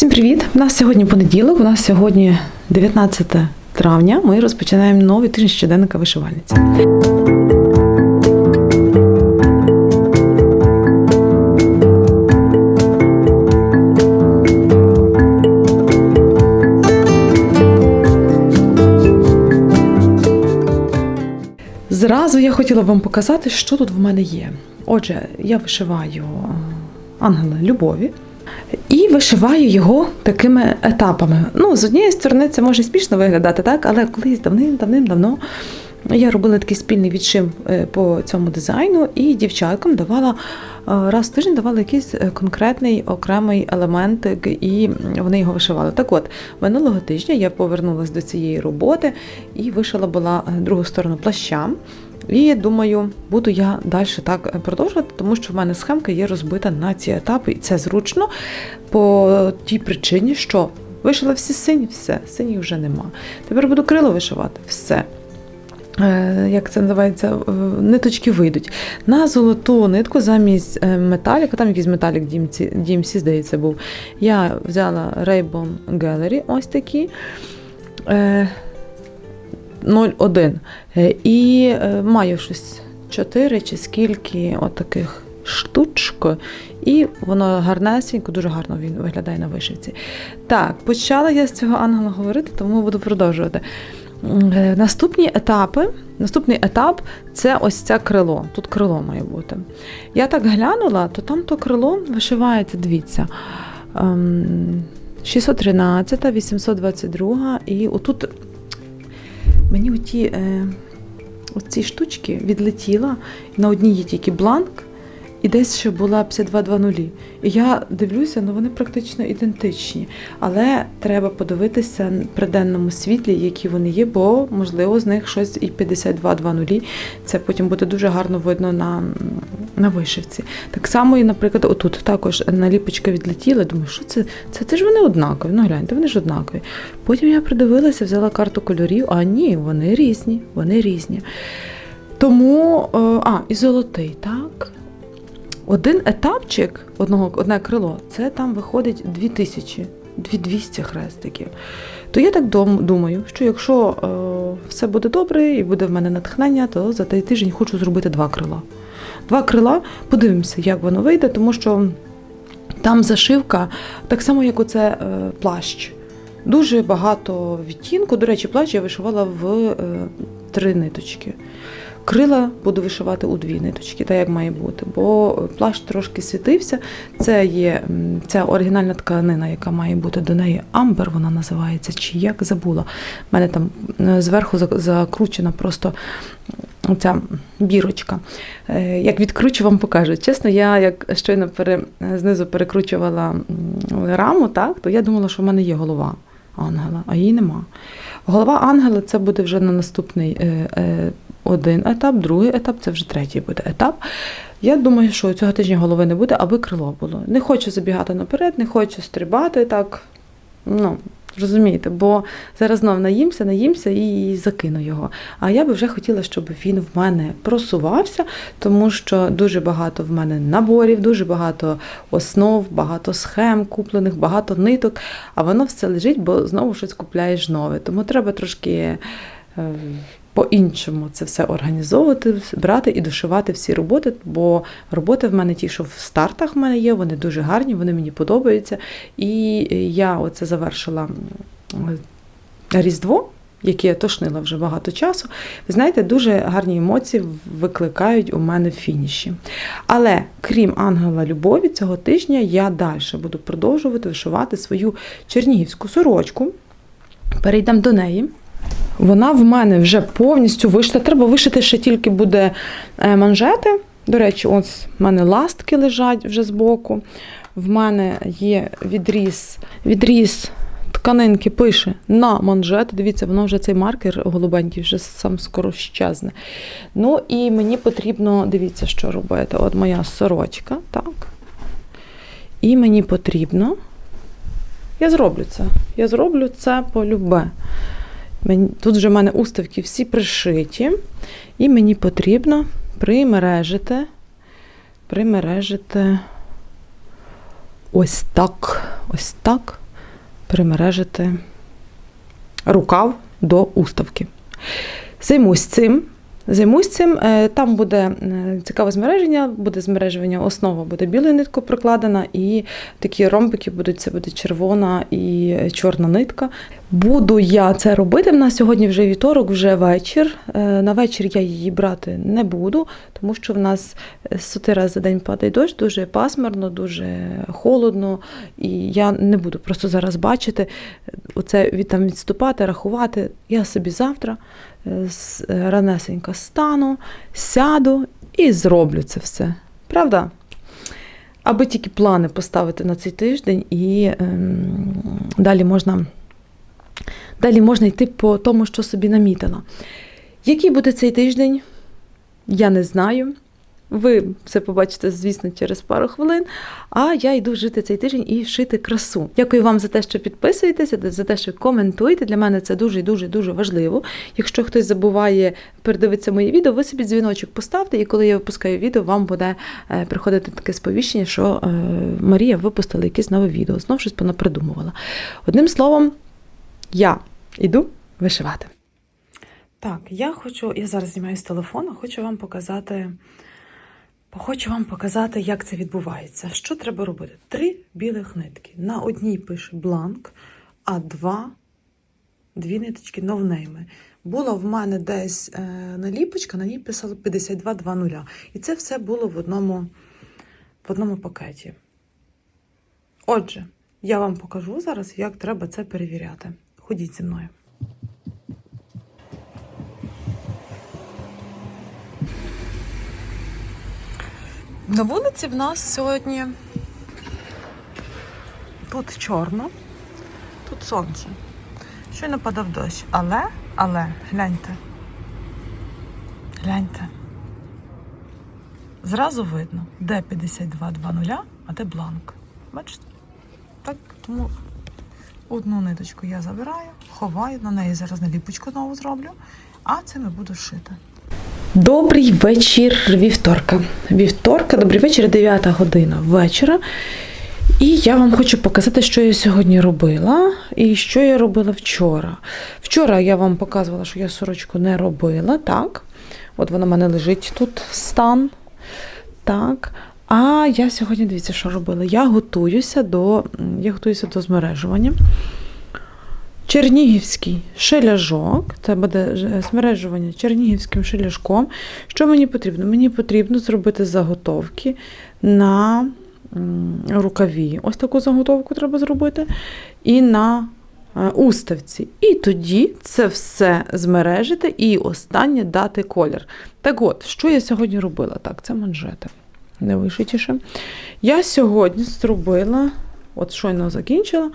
Всім привіт! У нас сьогодні понеділок, у нас сьогодні 19 травня. Ми розпочинаємо новий тиждень щоденника вишивальниці. Зразу я хотіла вам показати, що тут в мене є. Отже, я вишиваю ангела любові. Вишиваю його такими етапами. Ну, з однієї сторони, це може смішно виглядати, так, але колись давним-давним-давно я робила такий спільний відшив е, по цьому дизайну, і дівчаткам давала е, раз в тиждень давала якийсь е, конкретний окремий елементик, і вони його вишивали. Так от, минулого тижня я повернулася до цієї роботи і вишила була другу сторону плаща. І думаю, буду я далі так продовжувати, тому що в мене схемка є розбита на ці етапи, і це зручно по тій причині, що вишила всі сині, все, синіх вже нема. Тепер буду крило вишивати, все. Е, Як це називається, е, ниточки вийдуть. На золоту нитку замість е, металіка, там якийсь металік DMC, здається, був. Я взяла Raybon Gallery, ось такі. Е, 0,1. Е, І е, маю щось 4 чи скільки отаких штучок. І воно гарнесенько, дуже гарно він виглядає на вишивці. Так, почала я з цього ангела говорити, тому буду продовжувати. Е, Наступні етапи, наступний етап це ось це крило. Тут крило має бути. Я так глянула, то там то крило вишивається, дивіться. ем, 613, 822 і отут мені оті, е, оці штучки відлетіла, на одній є тільки бланк, і десь ще була 5220. І я дивлюся, ну вони практично ідентичні. Але треба подивитися при денному світлі, які вони є, бо, можливо, з них щось і 5220. Це потім буде дуже гарно видно на, на вишивці. Так само, і, наприклад, отут також наліпочка відлетіла. Думаю, що це? Це, це ж вони однакові. Ну гляньте, вони ж однакові. Потім я придивилася, взяла карту кольорів, а ні, вони різні, вони різні. Тому, е, а, і золотий, так. Один етапчик, одного, одне крило, це там виходить 2000, 2200 хрестиків. То я так думаю, що якщо е, все буде добре і буде в мене натхнення, то за той тиждень хочу зробити два крила. Два крила, подивимося, як воно вийде, тому що там зашивка, так само, як оце е, плащ. Дуже багато відтінку. До речі, плащ я вишивала в е, три ниточки. Крила буду вишивати у дві ниточки, так як має бути, бо плащ трошки світився. Це є ця оригінальна тканина, яка має бути до неї амбер, вона називається, чи як забула. У мене там е, зверху закручена просто ця бірочка. Е, Як відкручу, вам покажу. Чесно, я як щойно пере, знизу перекручувала раму, так, то я думала, що в мене є голова ангела, а її нема. Голова ангела це буде вже на наступний е, е, один етап, другий етап, це вже третій буде етап. Я думаю, що цього тижня голови не буде, аби крило було. Не хочу забігати наперед, не хочу стрибати так. Ну, розумієте, бо зараз знов наїмся, наїмся і закину його. А я би вже хотіла, щоб він в мене просувався, тому що дуже багато в мене наборів, дуже багато основ, багато схем куплених, багато ниток, а воно все лежить, бо знову щось купляєш нове. Тому треба трошки. Е, По-іншому це все організовувати, брати і дошивати всі роботи, бо роботи в мене ті, що в стартах в мене є, вони дуже гарні, вони мені подобаються. І я оце завершила Різдво, яке я тошнила вже багато часу. Ви знаєте, дуже гарні емоції викликають у мене в фініші. Але крім ангела любові, цього тижня я далі буду продовжувати вишивати свою чернігівську сорочку. Перейдемо до неї. Вона в мене вже повністю вишита. Треба вишити ще тільки буде е, манжети. До речі, ось в мене ластки лежать вже збоку. В мене є відріз, відріз тканинки пише на манжети. Дивіться, воно вже цей маркер голубенький вже сам скоро щезне. Ну і мені потрібно, дивіться, що робити. От моя сорочка, так. І мені потрібно. Я зроблю це. Я зроблю це полюбе. Тут вже в мене уставки всі пришиті, і мені потрібно примережити, примережити ось так, ось так. примережити рукав до уставки. Займусь цим. Займусь цим. Е, Там буде е, цікаве змереження, буде змережування, основа буде білою ниткою прокладена, і такі ромбики будуть, це буде червона і чорна нитка. Буду я це робити. В нас сьогодні вже вівторок, вже вечір. Е, На вечір я її брати не буду, тому що в нас соти раз за день падає дощ, дуже пасмурно, дуже холодно, і я не буду просто зараз бачити оце від там відступати, рахувати. Я собі завтра ранесенько стану, сяду і зроблю це все. Правда? Аби тільки плани поставити на цей тиждень, і ем, далі можна. Далі можна йти по тому, що собі намітила. Який буде цей тиждень, я не знаю. Ви це побачите, звісно, через пару хвилин. А я йду жити цей тиждень і шити красу. Дякую вам за те, що підписуєтеся, за те, що коментуєте. Для мене це дуже дуже дуже важливо. Якщо хтось забуває передивитися мої відео, ви собі дзвіночок поставте, і коли я випускаю відео, вам буде е, приходити таке сповіщення, що е, Марія випустила якесь нове відео. Знов щось вона придумувала. Одним словом, я йду вишивати. Так, я хочу, я зараз знімаю з телефону, хочу вам показати. Хочу вам показати, як це відбувається. Що треба робити? Три білих нитки. На одній пише бланк, а два дві ниточки новнейми. Була в мене десь е, наліпочка, на ній писало 5220. І це все було в одному, в одному пакеті. Отже, я вам покажу зараз, як треба це перевіряти. Ходіть зі мною. На вулиці в нас сьогодні тут чорно, тут сонце. Щойно падав дощ. Але, але, гляньте. Гляньте. Зразу видно, де 5220, а де бланк. Бачите? Так, тому одну ниточку я забираю, ховаю, на неї зараз наліпочку нову зроблю, а цим я буду шити. Добрий вечір вівторка. Вівторка, добрий вечір, 9 година вечора. І я вам хочу показати, що я сьогодні робила і що я робила вчора. Вчора я вам показувала, що я сорочку не робила, так. От вона в мене лежить тут стан. Так. А я сьогодні, дивіться, що робила. Я готуюся до, я готуюся до змережування. Чернігівський шеляжок, це буде ж- змережування чернігівським шеляжком. Що мені потрібно? Мені потрібно зробити заготовки на рукаві. Ось таку заготовку треба зробити. І на е, уставці. І тоді це все змережити і останнє дати колір. Так от, що я сьогодні робила? Так, це манжети. Не вишитіше. Я сьогодні зробила, от щойно закінчила.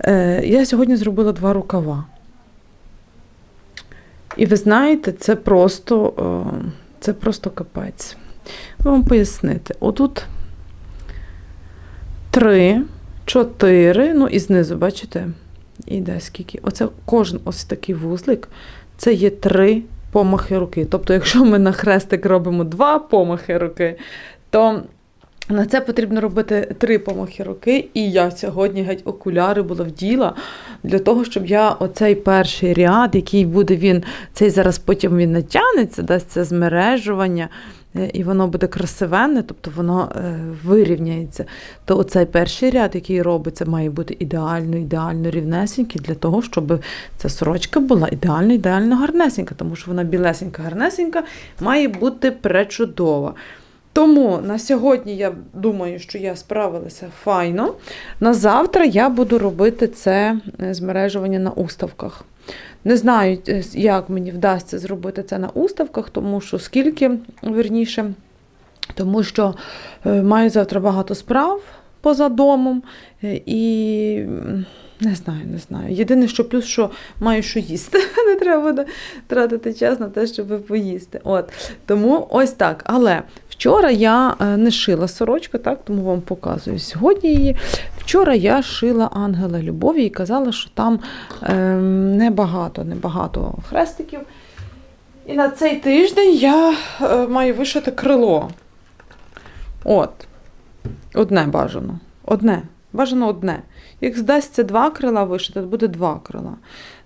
Е, Я сьогодні зробила два рукава. І ви знаєте, це просто, е, це просто капець. Вам пояснити. Отут три, чотири, ну і знизу, бачите, іде скільки. Оце кожен ось такий вузлик, це є три помахи руки. Тобто, якщо ми на хрестик робимо два помахи руки, то на це потрібно робити три помахи руки, і я сьогодні геть окуляри була вділа для того, щоб я оцей перший ряд, який буде він, цей зараз потім він натягнеться, дасть це змережування, е, і воно буде красивенне, тобто воно е, вирівняється. То оцей перший ряд, який робиться, має бути ідеально, ідеально рівнесенький для того, щоб ця сорочка була ідеально, ідеально гарнесенька, тому що вона білесенька, гарнесенька, має бути пречудова. Тому на сьогодні я думаю, що я справилася файно. На завтра я буду робити це е, змережування на уставках. Не знаю, е, як мені вдасться зробити це на уставках, тому що скільки верніше, тому що е, маю завтра багато справ поза домом і. Не знаю, не знаю. Єдине, що плюс, що маю що їсти. Не треба тратити час на те, щоб поїсти. От. Тому ось так. Але вчора я е, не шила сорочку, так, тому вам показую сьогодні її. Вчора я шила ангела любові і казала, що там ем, небагато, небагато хрестиків. І на цей тиждень я е, маю вишити крило. От. Одне бажано. Одне. Бажано одне. Як здасться два крила вишити, то буде два крила.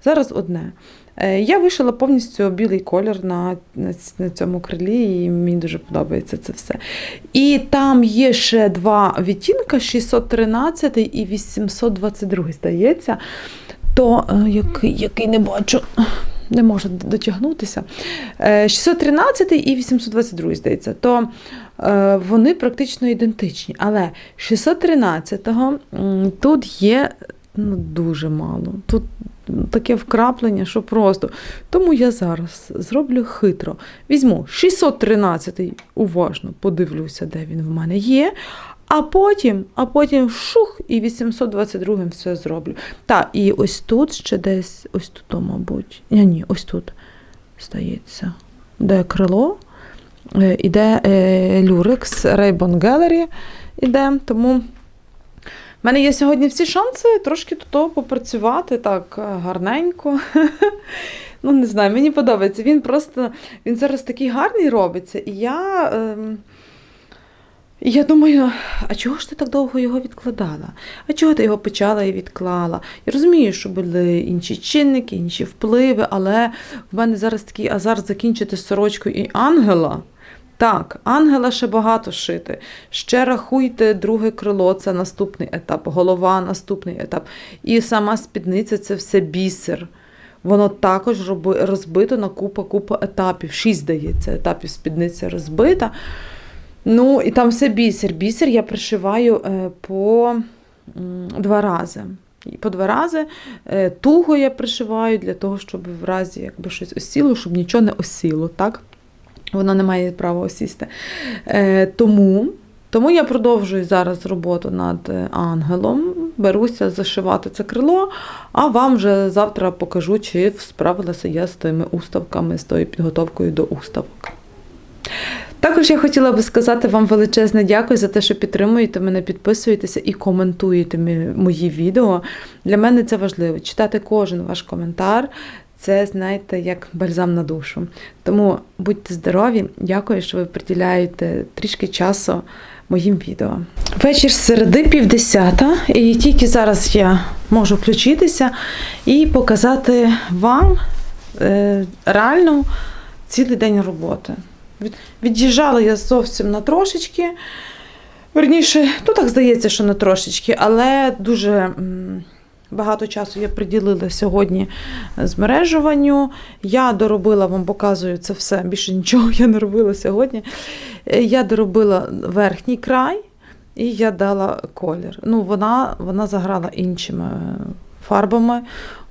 Зараз одне. Е, Я вишила повністю білий колір на, на, цьому крилі, і мені дуже подобається це все. І там є ще два відтінка: 613 і 822, здається. То е, який, який не бачу, не можу дотягнутися. Е, 613 і 822, здається, то е, вони практично ідентичні. Але 613-го тут є ну, дуже мало. Тут таке вкраплення, що просто. Тому я зараз зроблю хитро. Візьму 613-й, уважно подивлюся, де він в мене є. А потім, а потім шух, і 822-м все зроблю. Так, і ось тут ще десь, ось тут, мабуть. Ні, ні, ось тут стається. Де крило, е, іде е, люрекс, Raybon Gallery іде. Тому в мене є сьогодні всі шанси трошки тут попрацювати так е, гарненько. Ну, не знаю, мені подобається. Він просто він зараз такий гарний робиться. І я. Ем, я думаю, а чого ж ти так довго його відкладала? А чого ти його почала і відклала? Я розумію, що були інші чинники, інші впливи, але в мене зараз такий азарт закінчити сорочкою і ангела. Так, ангела ще багато шити. Ще рахуйте друге крило, це наступний етап, голова наступний етап. І сама спідниця це все бісер. Воно також розбито на купа-купа етапів. Шість, здається, етапів спідниця розбита. Ну, і там все бісер. Бісер я пришиваю е, по два рази. І По два рази е, туго я пришиваю для того, щоб в разі якби щось осіло, щоб нічого не осіло, так? Воно не має права осісти. Е, тому, тому я продовжую зараз роботу над е, ангелом, беруся зашивати це крило, а вам вже завтра покажу, чи справилася я з тими уставками, з тою підготовкою до уставок. Також я хотіла би сказати вам величезне дякую за те, що підтримуєте мене, підписуєтеся і коментуєте мої відео. Для мене це важливо. Читати кожен ваш коментар. Це, знаєте, як бальзам на душу. Тому будьте здорові, дякую, що ви приділяєте трішки часу моїм відео. Вечір середи півдесята, і тільки зараз я можу включитися і показати вам е, реально цілий день роботи. Від'їжджала я зовсім на трошечки. Верніше, ну так здається, що на трошечки, але дуже багато часу я приділила сьогодні змережуванню. Я доробила, вам показую це все. Більше нічого я не робила сьогодні. Е, Я доробила верхній край і я дала колір. Ну, вона, вона заграла іншими е, фарбами.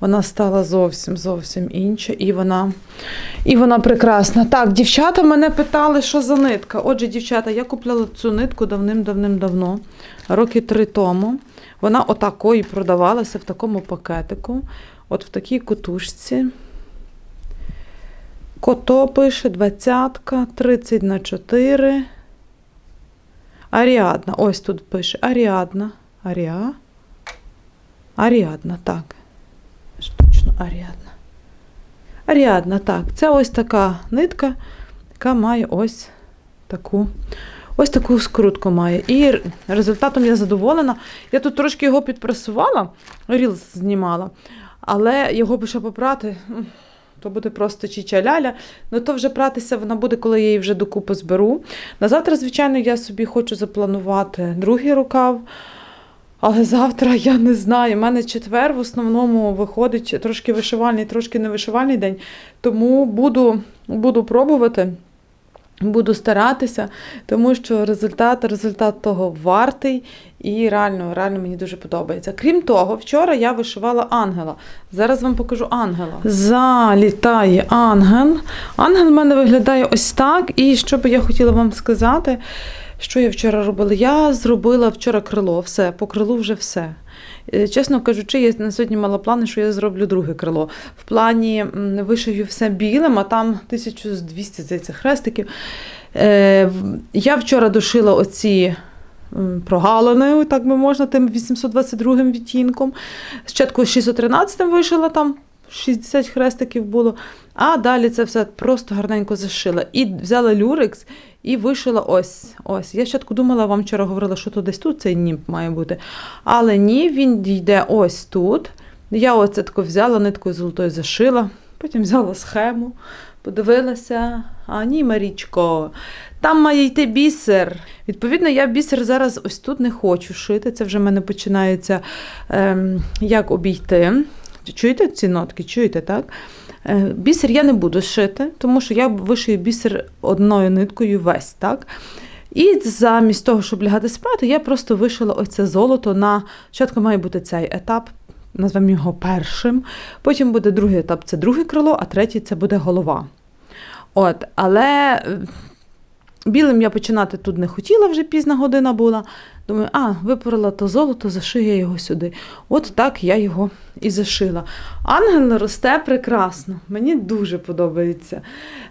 Вона стала зовсім зовсім інша, і вона, і вона прекрасна. Так, дівчата мене питали, що за нитка. Отже, дівчата, я купляла цю нитку давним-давним-давно, роки три тому. Вона отакої продавалася в такому пакетику, от в такій кутушці. Кото пише 20, 30 на 4. Аріадна. Ось тут пише Аріадна. Аріа. Аріадна, так. Ж Точно Аріадна. Аріадна, так. Це ось така нитка, яка має ось таку. Ось таку скрутку має. І результатом я задоволена. Я тут трошки його підпресувала, ріл знімала, але його би ще попрати, то буде просто чича-ляля. Ну то вже пратися вона буде, коли я її вже докупи зберу. На завтра, звичайно, я собі хочу запланувати другий рукав. Але завтра я не знаю. У мене четвер в основному виходить трошки вишивальний, трошки не вишивальний день. Тому буду, буду пробувати, буду старатися, тому що результат, результат того вартий і реально, реально мені дуже подобається. Крім того, вчора я вишивала ангела. Зараз вам покажу ангела. Залітає ангел. Ангел в мене виглядає ось так. І що би я хотіла вам сказати, що я вчора робила? Я зробила вчора крило, все, по крилу вже все. Е, Чесно кажучи, я на сьогодні мала плани, що я зроблю друге крило. В плані вишию все білим, а там 1200, здається, хрестиків. Е, Я вчора дошила оці прогалини, так би можна, тим 822 відтінком. Спочатку 613 вишила там 60 хрестиків було. А далі це все просто гарненько зашила. І взяла люрекс і вишила ось. ось. Я спочатку думала, вам вчора говорила, що тут десь тут цей німб має бути. Але ні, він йде ось тут. Я оце тако взяла ниткою золотою зашила, потім взяла схему, подивилася. А ні, Марічко, там має йти бісер. Відповідно, я бісер зараз ось тут не хочу шити. Це вже в мене починається ем, як обійти. Чуєте ці нотки? Чуєте, так? Е, Бісер я не буду шити, тому що я вишию бісер одною ниткою весь, так? І замість того, щоб лягати спати, я просто вишила ось це золото на спочатку має бути цей етап, назвемо його першим. Потім буде другий етап це друге крило, а третій це буде голова. От, але білим я починати тут не хотіла, вже пізна година була. Думаю, а, випорола то золото, зашию я його сюди. От так я його і зашила. Ангел росте прекрасно, мені дуже подобається.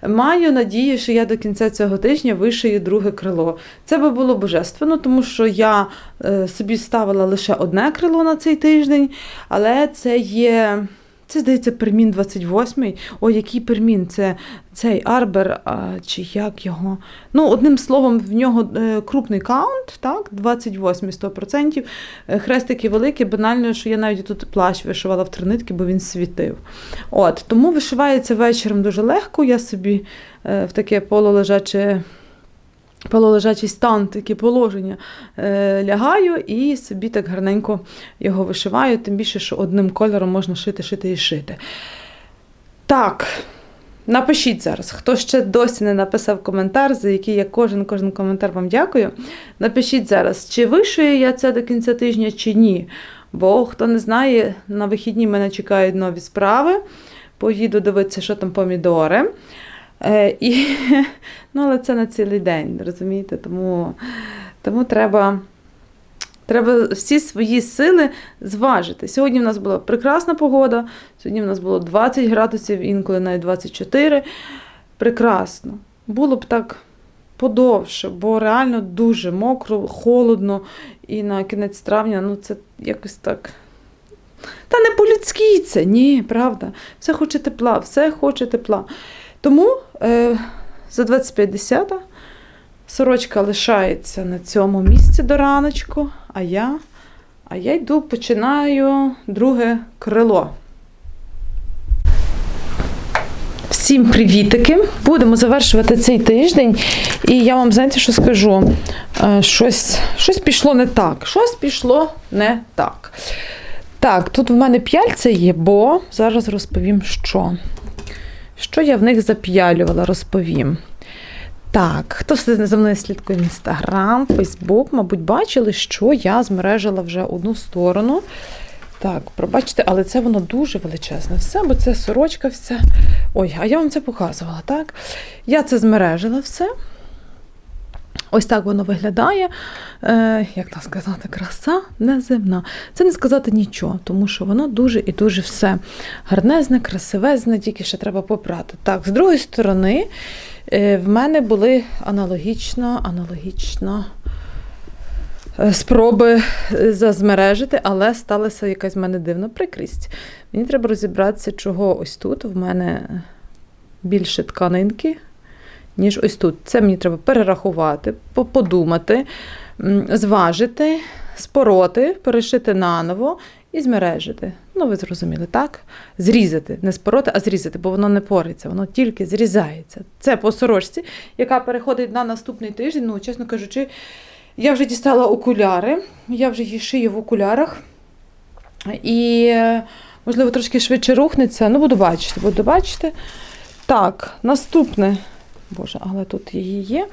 Маю надію, що я до кінця цього тижня вишию друге крило. Це би було божественно, тому що я е, собі ставила лише одне крило на цей тиждень, але це є. Це, здається, пермін 28. Ой, який пермін? Це цей Арбер, а, чи як його? Ну, одним словом, в нього е, крупний каунт, так, 28 100%. Е, Хрестики великі, банально, що я навіть тут плащ вишивала в три нитки, бо він світив. От, тому вишивається вечором дуже легко. Я собі е, в таке полулежаче. Полулежачий стан, таке положення е, лягаю і собі так гарненько його вишиваю, тим більше, що одним кольором можна шити, шити і шити. Так, напишіть зараз, хто ще досі не написав коментар, за який я кожен кожен коментар вам дякую. Напишіть зараз, чи вишию я це до кінця тижня, чи ні. Бо хто не знає, на вихідні мене чекають нові справи. Поїду дивитися, що там помідори. Е, і, ну, але це на цілий день, розумієте? Тому, тому треба, треба всі свої сили зважити. Сьогодні в нас була прекрасна погода, сьогодні в нас було 20 градусів, інколи навіть 24. Прекрасно. Було б так подовше, бо реально дуже мокро, холодно, і на кінець травня ну, це якось так. Та не по-людськи це, ні, правда. Все хоче тепла, все хоче тепла. Тому е, за 25.10 сорочка лишається на цьому місці до раночку, а я, а я йду, починаю друге крило. Всім привітики! Будемо завершувати цей тиждень. І я вам знаєте, що скажу? Е, Щось, щось пішло не так. Щось пішло не так. Так, тут в мене п'яльця є, бо зараз розповім, що. Що я в них зап'ялювала, розповім. Так, хто за мною слідкує в Інстаграм, Фейсбук, мабуть, бачили, що я змережила вже одну сторону. Так, пробачте, але це воно дуже величезне все, бо це сорочка вся. Ой, а я вам це показувала, так? Я це змережила все. Ось так воно виглядає. Е, як там сказати, краса неземна. Це не сказати нічого, тому що воно дуже і дуже все гарнезне, красивезне, тільки ще треба попрати. Так, з другої сторони, е, в мене були аналогічно, аналогічно. е, Спроби е, зазмережити, але сталася якась в мене дивна прикрість. Мені треба розібратися, чого ось тут в мене більше тканинки, ніж ось тут. Це мені треба перерахувати, подумати, зважити, спороти, перешити наново і змережити. Ну, ви зрозуміли, так? Зрізати, не спороти, а зрізати, бо воно не пориться, воно тільки зрізається. Це по сорочці, яка переходить на наступний тиждень. Ну, чесно кажучи, я вже дістала окуляри, я вже її шию в окулярах. І, можливо, трошки швидше рухнеться. Ну, буду бачити, буду бачити. Так, наступне. Боже, але тут її є.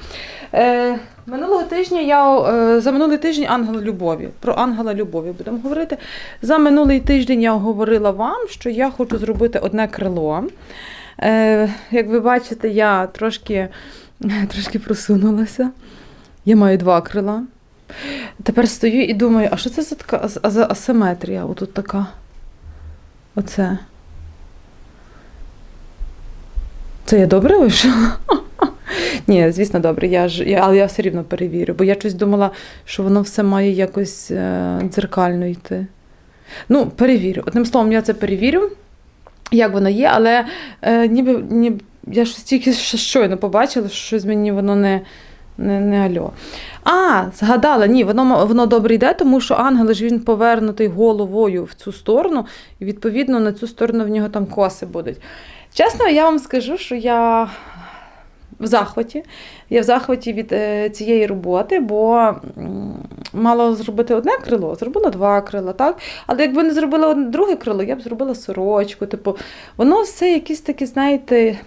Е, минулого тижня я е, за минулий тиждень ангел любові. Про ангела любові будемо говорити. За минулий тиждень я говорила вам, що я хочу зробити одне крило. Е, як ви бачите, я трошки, трошки просунулася. Я маю два крила. Тепер стою і думаю, а що це за така за асиметрія? Отут така. Оце. Це я добре вийшла? Ні, звісно, добре, я ж, я, але я все рівно перевірю, бо я щось думала, що воно все має якось е, дзеркально йти. Ну, перевірю. Одним словом, я це перевірю. як воно є, але е, ніби, ніби я щось тільки щойно побачила, що щось мені воно не, не, не альо. А, згадала, ні, воно, воно добре йде, тому що ангел ж він повернутий головою в цю сторону, і відповідно на цю сторону в нього там коси будуть. Чесно, я вам скажу, що я в захваті. Я в захваті від е, цієї роботи, бо мала зробити одне крило, зробила два крила, так? Але якби не зробила друге крило, я б зробила сорочку. Типу, воно все якісь такі, знаєте,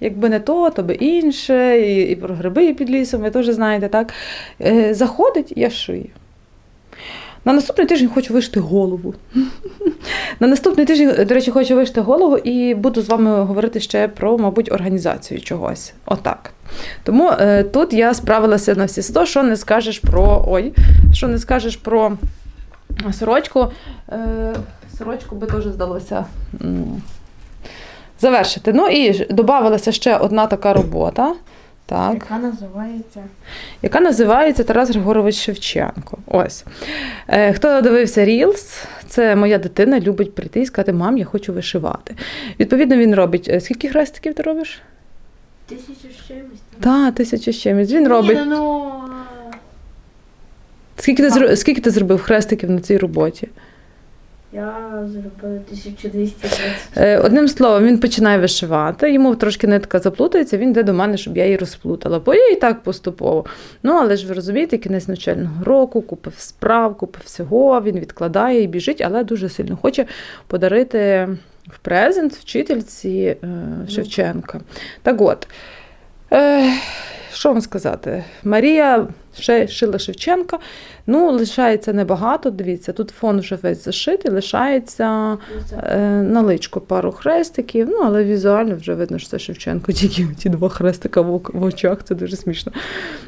якби не то, то би інше, і, і про гриби під лісом, ви теж знаєте, так? Е, заходить, я шию. На наступний тиждень хочу вишити голову. На наступний тиждень, до речі, хочу вишити голову і буду з вами говорити ще про, мабуть, організацію чогось. Отак. Тому е, тут я справилася на всі 100, що не скажеш про. Ой, що не скажеш про сорочку. Е, сорочку би теж здалося. Завершити. Ну і додавалася ще одна така робота. Так Яка називається? яка називається Тарас Григорович Шевченко. Ось. Е, хто дивився Reels, це моя дитина любить прийти і сказати, мам, я хочу вишивати. Відповідно, він робить. е, Скільки хрестиків ти робиш? Тисячу з чимось. Та, тисячу з чимось. Він робить. Ні, ну, Скільки ти, зро- скільки ти зробив хрестиків на цій роботі? Я зробила 1230. Е, Одним словом, він починає вишивати, йому трошки нитка заплутається, він йде до мене, щоб я її розплутала. Бо я і так поступово. Ну, але ж ви розумієте, кінець навчального року, купив справ, купив всього, він відкладає і біжить, але дуже сильно хоче подарити в презент вчительці е, Шевченка. Так от. Що вам сказати? Марія шила Шевченка. Ну, лишається небагато. Дивіться, тут фон вже весь зашитий, лишається е, на личку пару хрестиків, ну але візуально вже видно, що це Шевченко, тільки ті два хрестика в, в очах, це дуже смішно.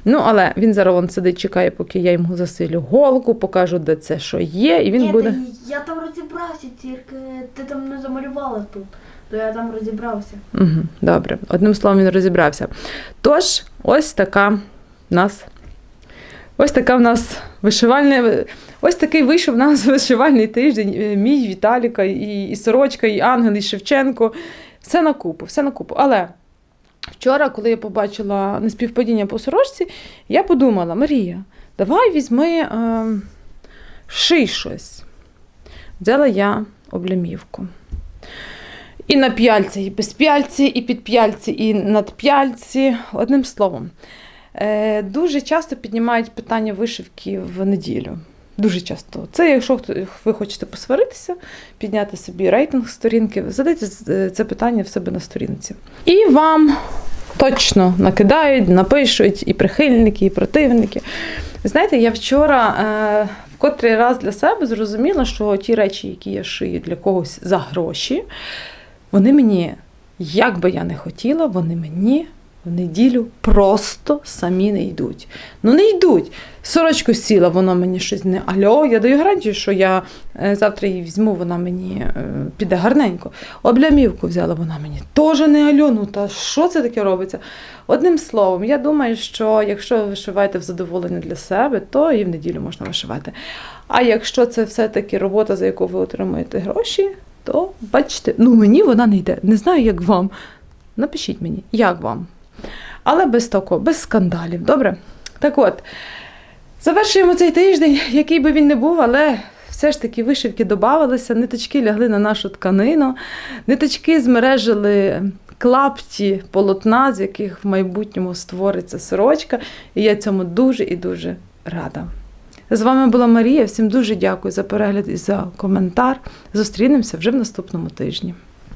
Ну, але він зараз вон сидить, чекає, поки я йому засилю голку, покажу, де це що є, і він Ні, буде. та я там розібрався, тільки ти там не замалювала тут. То я там розібрався. Угу, добре, одним словом, він розібрався. Тож, ось така нас. Ось така в нас вишивальна. Ось такий вийшов в нас вишивальний тиждень. Е, Мій Віталіка, і, і Сорочка, і Ангел, і Шевченко. Все на купу, все на купу. Але вчора, коли я побачила неспівпадіння по сорочці, я подумала: Марія, давай візьми е, ший щось. Взяла я облямівку. І на п'яльці, і без п'яльці, і під п'яльці, і над п'яльці. Одним словом, е, дуже часто піднімають питання вишивки в неділю. Дуже часто. Це якщо ви хочете посваритися, підняти собі рейтинг сторінки, задайте це питання в себе на сторінці. І вам точно накидають, напишуть і прихильники, і противники. Знаєте, я вчора е, в котрий раз для себе зрозуміла, що ті речі, які я шию для когось за гроші, вони мені, як би я не хотіла, вони мені в неділю просто самі не йдуть. Ну не йдуть. Сорочку сіла, воно мені щось не альо. Я даю гарантію, що я е, завтра її візьму, вона мені е, піде гарненько. Облямівку взяла, вона мені теж не альо. Ну та що це таке робиться? Одним словом, я думаю, що якщо ви вишиваєте в задоволення для себе, то і в неділю можна вишивати. А якщо це все-таки робота, за яку ви отримуєте гроші, то бачите, ну мені вона не йде. Не знаю, як вам. Напишіть мені, як вам. Але без такого, без скандалів. Добре? Так от, завершуємо цей тиждень, який би він не був, але все ж таки вишивки додавалися, ниточки лягли на нашу тканину, ниточки змережили клапті полотна, з яких в майбутньому створиться сорочка. І я цьому дуже і дуже рада. З вами була Марія. Всім дуже дякую за перегляд і за коментар. Зустрінемося вже в наступному тижні.